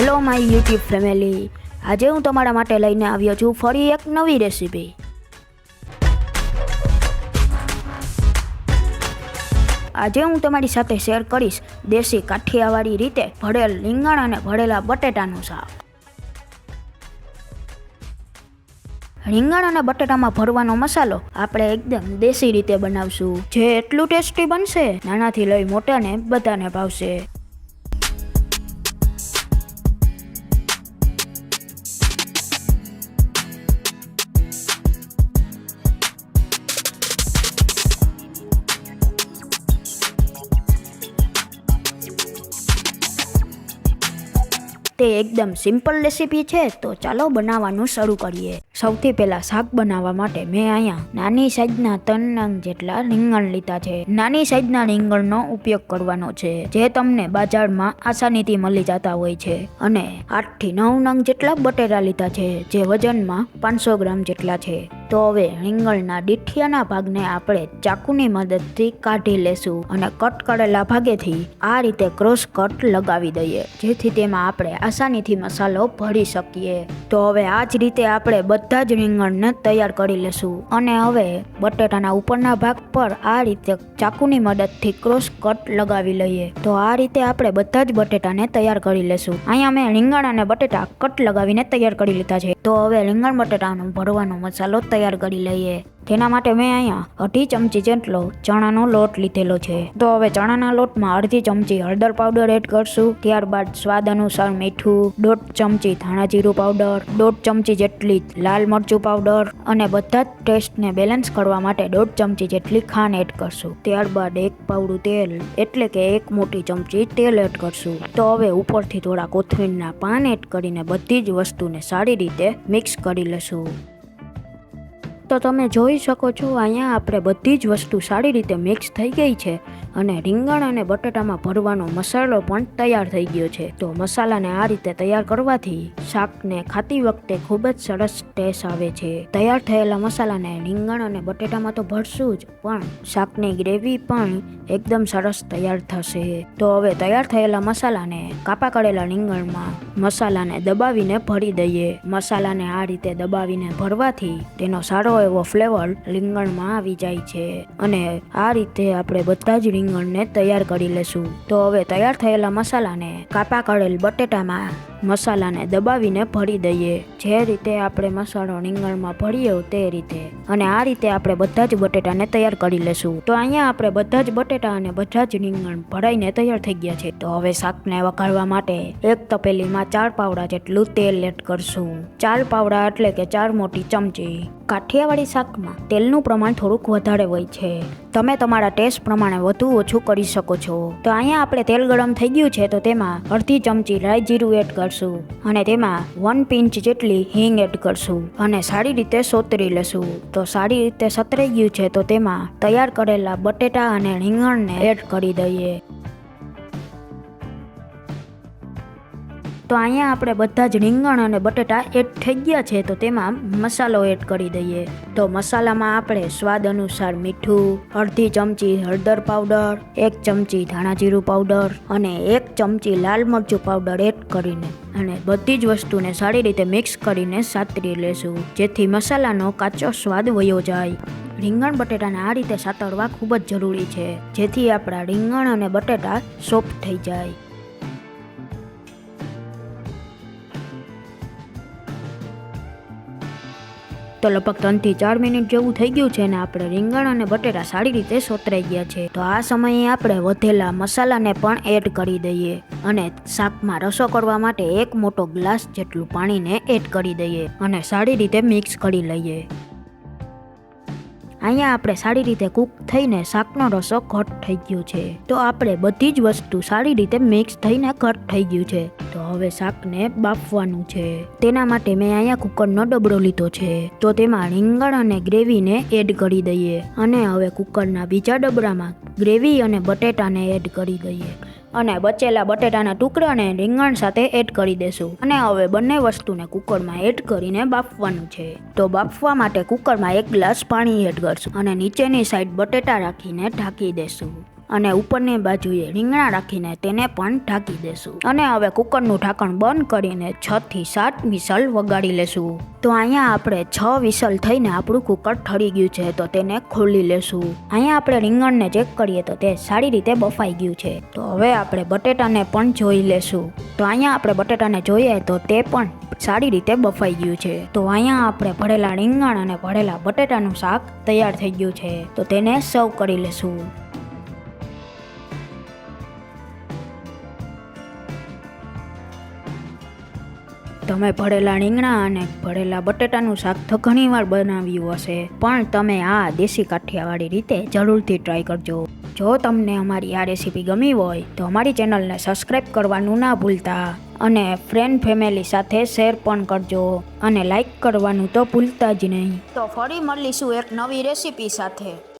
Hello my YouTube family. આજે હું તમારા માટે લઈને આવ્યો છું ફરી એક નવી રેસીપી. આજે હું તમારી સાથે શેર કરીશ દેશી કાઠિયાવાડી રીતે ભળેલ રીંગણ અને ભળેલા બટેટાનું શાક. રીંગણ અને બટેટામાં ભરવાનો મસાલો આપણે એકદમ દેશી રીતે બનાવશું. જે એટલું ટેસ્ટી બનશે, નાનાથી લઈ મોટાને બધાને ભાવશે. તે એકદમ સિમ્પલ રેસીપી છે, તો ચાલો બનાવવાનું શરૂ કરીએ. સૌથી પહેલા શાક બનાવવા માટે મેં અહીંયા નાની સાઈઝના ત્રણ નંગ જેટલા રીંગણ લીધા છે. નાની સાઈઝના રીંગણનો ઉપયોગ કરવાનો છે, જે તમને બજારમાં આસાનીથી મળી જતા હોય છે. અને આઠથી નવ નંગ જેટલા બટેટા લીધા છે, જે વજનમાં પાંચસો ગ્રામ જેટલા છે. તો હવે રીંગણના ડીઠિયાના ભાગને આપણે ચાકુની મદદથી કાઢી લેશું અને કટ કરેલા ભાગેથી આ રીતે ક્રોસ કટ લગાવી દઈએ, જેથી તેમાં આપણે આસાનીથી મસાલો ભરી શકીએ. તો હવે આ જ રીતે આપણે બધા જ રીંગણને તૈયાર કરી લેશું. અને હવે બટેટાના ઉપરના ભાગ પર આ રીતે ચાકુની મદદથી ક્રોસ કટ લગાવી લઈએ. તો આ રીતે આપણે બધા જ બટેટાને તૈયાર કરી લેશું. અહીંયા મેં રીંગણ અને બટેટા કટ લગાવીને તૈયાર કરી લીધા છે. તો હવે રીંગણ બટેટાનો ભરવાનો મસાલો તૈયાર કરી લઈએ. તેના માટે મેં અહીંયા અઢી ચમચી જેટલો ચણાનો લોટ લીધેલો છે. તો હવે ચણાના લોટમાં અડધી ચમચી હળદર પાવડર એડ કરશું. ત્યારબાદ સ્વાદ અનુસાર મીઠું, દોઢ ચમચી ધાણા જીરું પાવડર, દોઢ ચમચી જેટલી લાલ મરચું પાવડર અને બધા જ ટેસ્ટને બેલેન્સ કરવા માટે દોઢ ચમચી જેટલી ખાંડ એડ કરશું. ત્યારબાદ એક પાવડું તેલ, એટલે કે એક મોટી ચમચી તેલ એડ કરશું. તો હવે ઉપરથી થોડા કોથમીરના પાન એડ કરીને બધી જ વસ્તુને સારી રીતે મિક્સ કરી લેશું તો તમે જોઈ શકો છો, અહીંયા આપણે બધી જ વસ્તુ સારી રીતે મિક્સ થઈ ગઈ છે અને રીંગણ અને બટાટામાં ભરવાનો મસાલો પણ તૈયાર થઈ ગયો છે. તો મસાલાને આ રીતે તૈયાર કરવાથી શાકને ખાતી વખતે ખૂબ જ સરસ ટેસ્ટ આવે છે. તૈયાર થયેલા મસાલાને રીંગણ અને બટેટામાં તો ભરશું જ, પણ શાકની ગ્રેવી પણ એકદમ સરસ તૈયાર થશે. તો હવે તૈયાર થયેલા મસાલાને કાપા કરેલા રીંગણમાં મસાલાને દબાવીને ભરી દઈએ. મસાલાને આ રીતે દબાવીને ભરવાથી તેનો સારો એવો ફ્લેવર રીંગણમાં આવી જાય છે. અને આ રીતે આપણે બધા જ રીંગણને તૈયાર કરી લેશું. તો હવે તૈયાર થયેલા મસાલાને કાપા કરેલ બટેટામાં મસાલાને દબાવીને ભરી દઈએ. જે રીતે આપણે મસાલો રીંગણમાં ભરીએ તે રીતે. અને આ રીતે આપણે બધા જ બટેટાને તૈયાર કરી લેશું. તો અહીંયા આપણે બધા જ બટેટા અને બધા જ રીંગણ ભરાઈને તૈયાર થઈ ગયા છે. તો હવે શાકને વઘારવા માટે એક તપેલીમાં ચાર પાવડા જેટલું તેલ એડ કરશું. ચાર પાવડા એટલે કે ચાર મોટી ચમચી. કાઠિયાવાડી શાકમાં તેલનું પ્રમાણ થોડુંક વધારે હોય છે. તમે તમારા ટેસ્ટ પ્રમાણે વધુ ઓછું કરી શકો છો. તો અહીંયા આપણે તેલ ગરમ થઈ ગયું છે તો તેમાં અડધી ચમચી રાઈ જીરું એડ કરશું અને તેમાં વન પિંચ જેટલી હિંગ એડ કરશું અને સારી રીતે સોતરી લેશું. તો સારી રીતે સતરાઈ ગયું છે તો તેમાં તૈયાર કરેલા બટેટા અને રીંગણને એડ કરી દઈએ. તો અહીંયા આપણે બધા જ રીંગણ અને બટેટા એડ થઈ ગયા છે, તો તેમાં મસાલો એડ કરી દઈએ. તો મસાલામાં આપણે સ્વાદ અનુસાર મીઠું, અડધી ચમચી હળદર પાવડર, એક ચમચી ધાણા જીરું પાવડર અને એક ચમચી લાલ મરચું પાવડર એડ કરીને અને બધી જ વસ્તુને સારી રીતે મિક્સ કરીને સાતરી લેશું, જેથી મસાલાનો કાચો સ્વાદ વયો જાય. રીંગણ બટેટાને આ રીતે સાતળવા ખૂબ જ જરૂરી છે, જેથી આપણા રીંગણ અને બટેટા સોફ્ટ થઈ જાય. તો લગભગ ત્રણથી ચાર મિનિટ જેવું થઈ ગયું છે ને આપણે રીંગણ અને બટેટા સારી રીતે સોતરાઈ ગયા છે. તો આ સમયે આપણે વધેલા મસાલાને પણ એડ કરી દઈએ અને શાકમાં રસો કરવા માટે એક મોટો ગ્લાસ જેટલું પાણીને એડ કરી દઈએ અને સારી રીતે મિક્સ કરી લઈએ. અહીંયા આપણે સારી રીતે કૂક થઈને શાકનો રસો ઘટ થઈ ગયો છે. તો આપણે બધી જ વસ્તુ સારી રીતે મિક્સ થઈને ઘટ થઈ ગયું છે. તો હવે શાકને બાફવાનું છે. તેના માટે મેં અહીંયા કુકરનો ડબરો લીધો છે. તો તેમાં રીંગણ અને ગ્રેવીને એડ કરી દઈએ. અને હવે કુકરના બીજા ડબરામાં ગ્રેવી અને બટેટાને એડ કરી દઈએ. અને બચેલા બટેટાના ટુકડાને રીંગણ સાથે એડ કરી દેશું. અને હવે બંને વસ્તુને કુકરમાં એડ કરીને બાફવાનું છે. તો બાફવા માટે કુકરમાં એક ગ્લાસ પાણી એડ કરશું અને નીચેની સાઈડ બટેટા રાખીને ઢાંકી દેશું. અને ઉપરની બાજુએ રીંગણા રાખીને તેને પણ ઢાંકી દેશું. અને હવે કુકરનું ઢાંકણ બંધ કરીને છ થી સાત વિસલ વગાડી લેશું. તો અહીંયા આપણે છ વિસલ થઈને આપણું કુકર ઠરી ગયું છે, તો તેને ખોલી લેશું. અહીંયા આપણે રીંગણને ચેક કરીએ તો તે સારી રીતે બફાઈ ગયું છે. તો હવે આપણે બટેટાને પણ જોઈ લેશું. તો અહીંયા આપણે બટેટાને જોઈએ તો તે પણ સારી રીતે બફાઈ ગયું છે. તો અહીંયા આપણે ભરેલા રીંગણ અને ભરેલા બટેટાનું શાક તૈયાર થઈ ગયું છે. તો તેને સર્વ કરી લેશું. તમે ભરેલા રીંગણા અને ભરેલા બટેટાનું શાક તો ઘણીવાર બનાવ્યું હશે. પણ તમે આ દેશી કાઠિયાવાડી રીતે જરૂરથી ટ્રાય કરજો. જો તમને અમારી આ રેસીપી ગમી હોય, તો અમારી ચેનલને સબસ્ક્રાઈબ કરવાનું ના ભૂલતા અને ફ્રેન્ડ ફેમિલી સાથે શેર પણ કરજો અને લાઈક કરવાનું તો ભૂલતા જ નહીં. તો ફરી મળીશું એક નવી રેસીપી સાથે.